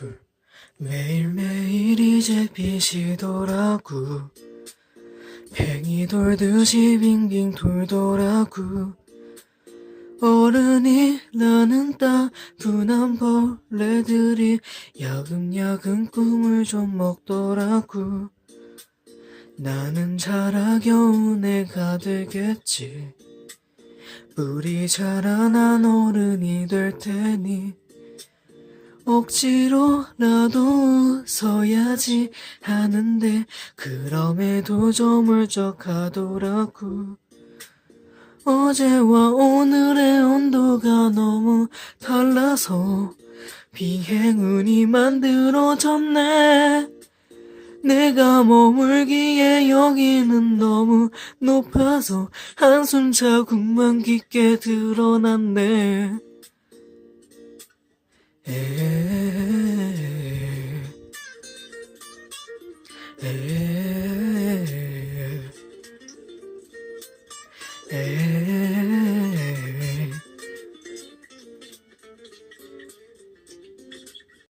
둘 매일매일 이제 빛이더라고 팽이 돌듯이 빙빙 돌더라고. 어른이라는 따분한 벌레들이 야금야금 꿈을 좀 먹더라고. 나는 자라 겨우 내가 되겠지. 우리 자라 난 어른이 될 테니 억지로라도 웃어야지 하는데 그럼에도 좀 울적하더라고. 어제와 오늘의 온도가 너무 달라서 비행운이 만들어졌네. 내가 머물기에 여기는 너무 높아서 한숨 자국만 깊게 드러났네. 에에 에에에에